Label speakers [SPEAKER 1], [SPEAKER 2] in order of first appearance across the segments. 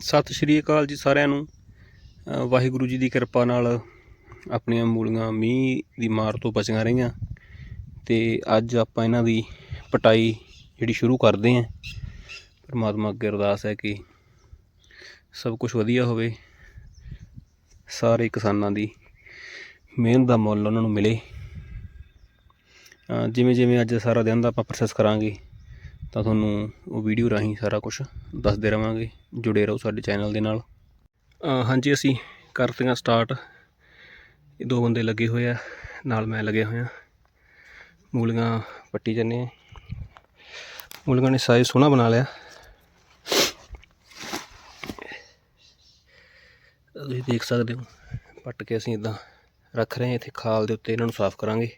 [SPEAKER 1] ਸਤਿ ਸ਼੍ਰੀ ਅਕਾਲ ਜੀ ਸਾਰਿਆਂ ਨੂੰ। ਵਾਹਿਗੁਰੂ ਜੀ ਦੀ ਕਿਰਪਾ ਨਾਲ ਆਪਣੀਆਂ ਮੂਲੀਆਂ ਮੀਂਹ ਦੀ ਮਾਰ ਤੋਂ ਬਚੀਆਂ ਰਹੀਆਂ। ਤੇ ਅੱਜ ਆਪਾਂ ਇਹਨਾਂ ਦੀ ਪਟਾਈ ਜਿਹੜੀ ਸ਼ੁਰੂ ਕਰਦੇ ਆਂ ਪਰਮਾਤਮਾ ਅੱਗੇ ਅਰਦਾਸ ਹੈ ਕਿ ਸਭ ਕੁਝ ਵਧੀਆ ਹੋਵੇ। ਸਾਰੇ ਕਿਸਾਨਾਂ ਦੀ ਮਿਹਨਤ ਦਾ ਮੁੱਲ ਉਹਨਾਂ ਨੂੰ ਮਿਲੇ। ਜਿਵੇਂ ਜਿਵੇਂ ਅੱਜ ਸਾਰਾ ਦਿਨ ਦਾ ਆਪਾਂ ਪ੍ਰੋਸੈਸ ਕਰਾਂਗੇ ਤਾਂ ਤੁਹਾਨੂੰ ਉਹ ਵੀਡੀਓ ਰਾਹੀਂ ਸਾਰਾ ਕੁਝ ਦੱਸਦੇ ਰਵਾਂਗੇ। ਜੁੜੇ ਰਹੋ ਸਾਡੇ ਚੈਨਲ ਦੇ ਨਾਲ। ਹਾਂਜੀ, ਅਸੀਂ ਕਰਤੀਆਂ ਸਟਾਰਟ ਇਹ ਦੋ ਬੰਦੇ ਲੱਗੇ ਹੋਏ ਆ, ਨਾਲ ਮੈਂ ਲੱਗਿਆ ਹੋਇਆ। ਮੂਲੀਆਂ ਪੱਟੀ ਜੰਨੇ ਆ। ਮੂਲੀਆਂ ਨੇ ਸਾਈਜ਼ ਸੋਹਣਾ ਬਣਾ ਲਿਆ। ਤੁਸੀਂ ਦੇਖ ਸਕਦੇ ਹੋ, ਪੱਟ ਕੇ ਅਸੀਂ ਇਦਾਂ ਰੱਖ ਰਹੇ ਹਾਂ। ਇੱਥੇ ਖਾਲ ਦੇ ਉੱਤੇ ਇਹਨਾਂ ਨੂੰ ਸਾਫ਼ ਕਰਾਂਗੇ।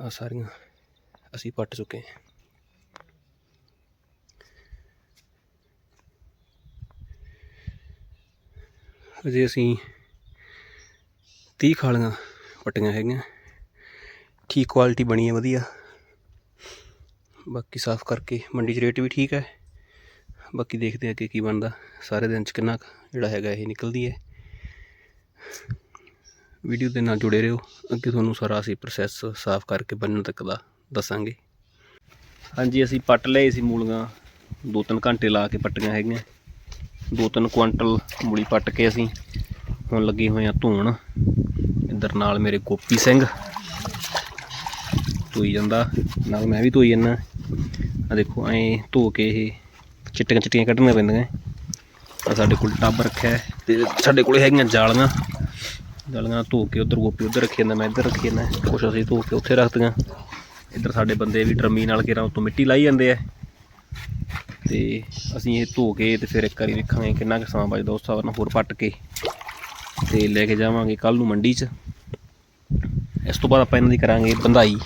[SPEAKER 1] ਆ ਸਾਰੀਆਂ ਅਸੀਂ ਪੱਟ ਚੁੱਕੇ ਹਾਂ। ਅਜੇ ਅਸੀਂ 30 ਖਾਲੀਆਂ ਪੱਟੀਆਂ ਹੈਗੀਆਂ। ਠੀਕ ਕੁਆਲਿਟੀ ਬਣੀ ਹੈ ਵਧੀਆ। ਬਾਕੀ ਸਾਫ਼ ਕਰਕੇ ਮੰਡੀ 'ਚ ਰੇਟ ਵੀ ਠੀਕ ਹੈ ਬਾਕੀ ਦੇਖਦੇ ਹਾਂ ਕਿ ਕੀ ਬਣਦਾ। ਸਾਰੇ ਦਿਨ 'ਚ ਕਿੰਨਾ ਕੁ ਜਿਹੜਾ ਹੈਗਾ ਇਹ ਨਿਕਲਦੀ ਹੈ। ਵੀਡੀਓ ਦੇ ਨਾਲ ਜੁੜੇ ਰਹੋ। ਅੱਗੇ ਤੁਹਾਨੂੰ ਸਾਰਾ ਅਸੀਂ ਪ੍ਰੋਸੈਸ ਸਾਫ਼ ਕਰਕੇ ਬੰਨਣ ਤੱਕ ਦਾ ਦੱਸਾਂਗੇ। ਹਾਂਜੀ, ਅਸੀਂ ਪੱਟ ਲਏ ਸੀ ਮੂਲੀਆਂ। ਦੋ ਤਿੰਨ ਘੰਟੇ ਲਾ ਕੇ ਪੱਟੀਆਂ ਹੈਗੀਆਂ। ਦੋ ਤਿੰਨ ਕੁਆਂਟਲ ਮੂਲੀ ਪੱਟ ਕੇ ਅਸੀਂ ਹੁਣ ਲੱਗੇ ਹੋਏ ਆ ਧੂਣ। ਇੱਧਰ ਨਾਲ ਮੇਰੇ ਗੋਪੀ ਸਿੰਘ ਧੋਈ ਜਾਂਦਾ। ਨਾਲ ਮੈਂ ਵੀ ਧੋਈ ਜਾਂਦਾ। ਆ ਦੇਖੋ, ਐਂ ਧੋ ਕੇ ਇਹ ਚਿੱਟੀਆਂ ਚਿੱਟੀਆਂ ਕੱਢਣੀਆਂ ਪੈਂਦੀਆਂ। ਆ ਸਾਡੇ ਕੋਲ ਟੱਬ ਰੱਖਿਆ ਹੈ ਤੇ ਸਾਡੇ ਕੋਲ ਹੈਗੀਆਂ ਜਾਲੀਆਂ। ਜਾਲੀਆਂ ਧੋ ਕੇ ਉਧਰ ਗੋਪੀ ਉਧਰ ਰੱਖੀ ਜਾਂਦਾ, ਮੈਂ ਇੱਧਰ ਰੱਖੀ ਜਾਂਦਾ। ਕੁਛ ਅਸੀਂ ਧੋ ਕੇ ਉੱਥੇ ਰੱਖਦੀਆਂ ਇੱਧਰ ਸਾਡੇ ਬੰਦੇ ਵੀ ਡਰਮੀ ਨਾਲ ਘੇਰਾਂ ਉੱਤੋਂ ਮਿੱਟੀ ਲਾਈ ਜਾਂਦੇ ਆ। ਤੇ ਅਸੀਂ ਇਹ ਧੋ ਕੇ ਤੇ ਫਿਰ ਇੱਕ ਵਾਰੀ ਵੇਖਾਂਗੇ ਕਿੰਨਾ ਕੁ ਸਮਾਂ ਬਚਦਾ ਉਸ ਹਿਸਾਬ ਨਾਲ ਹੋਰ ਪੱਟ ਕੇ ਤੇ ਲੈ ਕੇ ਜਾਵਾਂਗੇ ਕੱਲ ਨੂੰ ਮੰਡੀ 'ਚ। ਇਸ ਤੋਂ ਬਾਅਦ ਆਪਾਂ ਇਹਨਾਂ ਦੀ ਕਰਾਂਗੇ ਬੰਦਾਈ